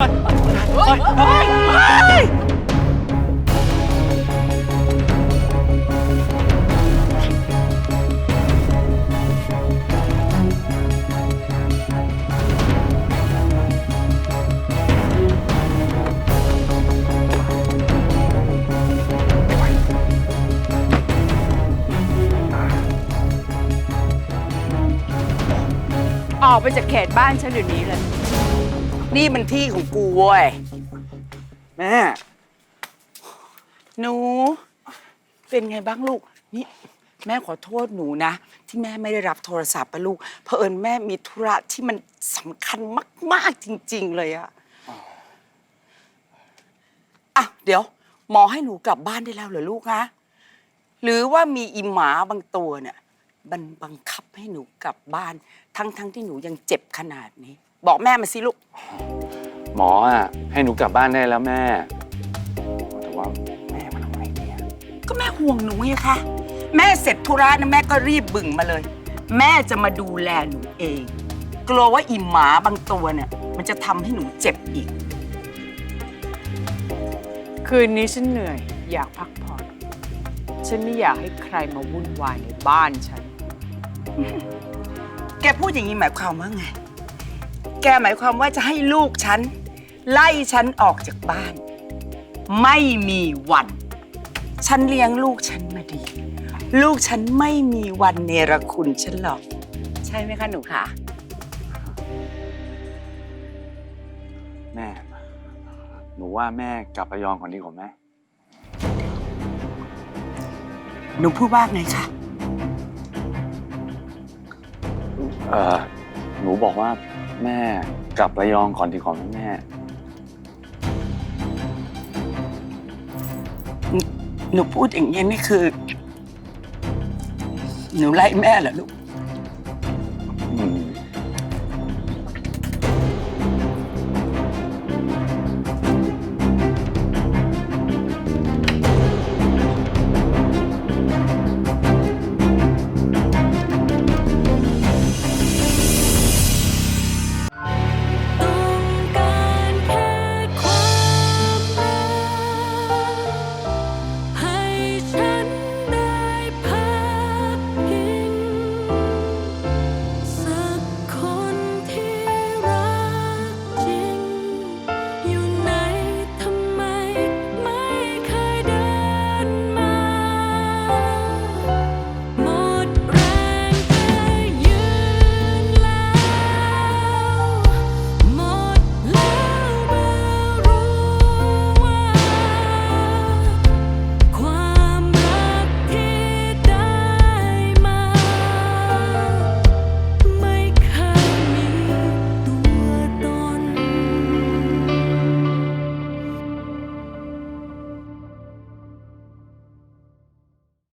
ออกไปจากเขตบ้านฉันเดี๋ยวนี้เลย นี่มันที่ของกูเว้ย แม่ หนู เป็นไงบ้างลูก นี่ แม่ขอโทษหนูนะ ที่แม่ไม่ได้รับโทรศัพท์ปะลูกเผอิญแม่มีธุระที่มันสำคัญมาก ๆ จริง ๆ เลยอะอะ เดี๋ยว หมอให้หนูกลับบ้านได้แล้วเหรอลูกฮะหรือว่ามีอีหมาบางตัวเนี่ยมันบังคับให้หนูกลับบ้าน ทั้งๆที่หนูยังเจ็บขนาดนี้ บอกแม่มาสิลูก หมออะให้หนูกลับบ้านได้แล้วแม่ แต่ว่าแม่มันทำไงเนี่ยก็แม่ห่วงหนูไงคะ แม่เสร็จธุระนะแม่ก็รีบบึ่งมาเลย แม่จะมาดูแลหนูเอง กลัวว่าอีหมาบางตัวเนี่ย มันจะทำให้หนูเจ็บอีก คืนนี้ฉันเหนื่อย อยากพักผ่อน ฉันไม่อยากให้ใครมาวุ่นวายในบ้านฉัน แกพูดอย่างนี้หมายความว่าไง แกหมายความว่าจะให้ลูกฉัน ไล่ฉันออกจากบ้าน ไม่มีวัน ฉันเลี้ยงลูกฉันมาดี ลูกฉันไม่มีวันเนรคุณฉันหรอก ใช่ไหมคะหนูคะแม่ หนูว่าแม่กลับระยองก่อนดีกว่าแม่หนูพูดว่าไงคะเออหนูบอกว่า แม่กลับระยองก่อนดีกว่าไหมแม่ หนูพูดอย่างนี้นี่คือ หนูไล่แม่เหรอลูก